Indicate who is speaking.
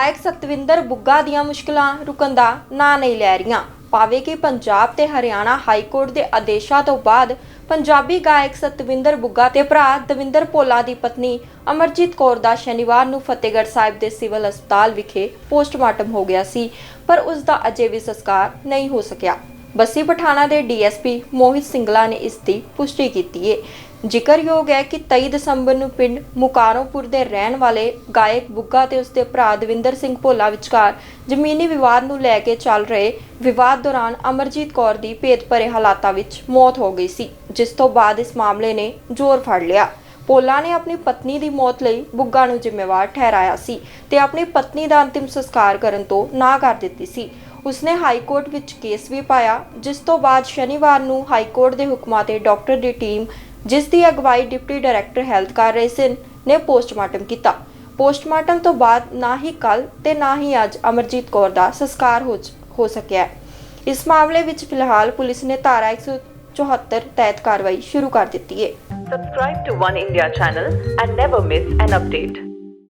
Speaker 1: ਗਾਇਕ ਸਤਵਿੰਦਰ ਬੁੱਗਾ ਦੀਆਂ ਮੁਸ਼ਕਲਾਂ ਰੁਕਣ ਦਾ ਨਾਂ ਨਹੀਂ ਲੈ ਰਹੀਆਂ। ਭਾਵੇਂ ਕਿ ਪੰਜਾਬ ਤੇ ਹਰਿਆਣਾ ਹਾਈ ਕੋਰਟ ਦੇ ਆਦੇਸ਼ਾਂ ਤੋਂ ਬਾਅਦ ਪੰਜਾਬੀ ਗਾਇਕ ਸਤਵਿੰਦਰ ਬੁੱਗਾ ਤੇ ਭਰਾ ਦਵਿੰਦਰ ਭੋਲਾ ਦੀ ਪਤਨੀ ਅਮਰਜੀਤ ਕੌਰ ਦਾ ਸ਼ਨੀਵਾਰ ਨੂੰ ਫਤਿਹਗੜ੍ਹ ਸਾਹਿਬ ਦੇ ਸਿਵਲ ਹਸਪਤਾਲ ਵਿਖੇ ਪੋਸਟਮਾਰਟਮ ਹੋ ਗਿਆ ਸੀ, ਪਰ ਉਸ ਦਾ ਅਜੇ ਵੀ ਸੰਸਕਾਰ ਨਹੀਂ ਹੋ ਸਕਿਆ। ਬੱਸੀ ਪਠਾਣਾ ਦੇ ਡੀਐਸਪੀ ਮੋਹਿਤ ਸਿੰਗਲਾ ਨੇ ਇਸ ਦੀ ਪੁਸ਼ਟੀ ਕੀਤੀ ਹੈ ਜ਼ਿਕਰਯੋਗ ਹੈ ਕਿ 23 ਦਸੰਬਰ ਨੂੰ ਪਿੰਡ ਮੁਕਾਰੋਂਪੁਰ ਦੇ ਰਹਿਣ ਵਾਲੇ ਗਾਇਕ ਬੁੱਗਾ ਤੇ ਉਸਦੇ ਭਰਾ ਦਵਿੰਦਰ ਸਿੰਘ ਭੋਲਾ ਵਿਚਕਾਰ ਜ਼ਮੀਨੀ ਵਿਵਾਦ ਨੂੰ ਲੈ ਕੇ ਚੱਲ ਰਹੇ ਵਿਵਾਦ ਦੌਰਾਨ ਅਮਰਜੀਤ ਕੌਰ ਦੀ ਭੇਦ ਭਰੇ ਹਾਲਾਤਾਂ ਵਿੱਚ ਮੌਤ ਹੋ ਗਈ ਸੀ, ਜਿਸ ਤੋਂ ਬਾਅਦ ਇਸ ਮਾਮਲੇ ਨੇ ਜ਼ੋਰ ਫੜ ਲਿਆ। ਭੋਲਾ ਨੇ ਆਪਣੀ ਪਤਨੀ ਦੀ ਮੌਤ ਲਈ ਬੁੱਗਾ ਨੂੰ ਜ਼ਿੰਮੇਵਾਰ ਠਹਿਰਾਇਆ ਸੀ ਤੇ ਆਪਣੀ ਪਤਨੀ ਦਾ ਅੰਤਿਮ ਸੰਸਕਾਰ ਕਰਨ ਤੋਂ ਨਾ ਕਰ ਦਿੱਤੀ ਸੀ। ਉਸਨੇ ਹਾਈ ਕੋਰਟ ਵਿੱਚ ਕੇਸ ਵੀ ਪਾਇਆ, ਜਿਸ ਤੋਂ ਬਾਅਦ ਸ਼ਨੀਵਾਰ ਨੂੰ ਹਾਈ ਕੋਰਟ ਦੇ ਹੁਕਮਾਂ ਤੇ ਡਾਕਟਰ ਦੀ ਟੀਮ, ਜਿਸ ਦੀ ਅਗਵਾਈ ਡਿਪਟੀ ਡਾਇਰੈਕਟਰ ਹੈਲਥ ਕਰ ਰਹੇ ਸਨ, ਨੇ ਪੋਸਟਮਾਰਟਮ ਕੀਤਾ। ਪੋਸਟਮਾਰਟਮ ਤੋਂ ਬਾਅਦ ਨਾ ਹੀ ਕੱਲ ਤੇ ਨਾ ਹੀ ਅੱਜ ਅਮਰਜੀਤ ਕੌਰ ਦਾ ਸੰਸਕਾਰ ਹੋ ਹੋ ਸਕਿਆ ਇਸ ਮਾਮਲੇ ਵਿੱਚ ਫਿਲਹਾਲ ਪੁਲਿਸ ਨੇ ਧਾਰਾ 174 ਤਹਿਤ ਕਾਰਵਾਈ ਸ਼ੁਰੂ ਕਰ ਦਿੱਤੀ ਹੈ।
Speaker 2: Subscribe to One India channel and never miss an update.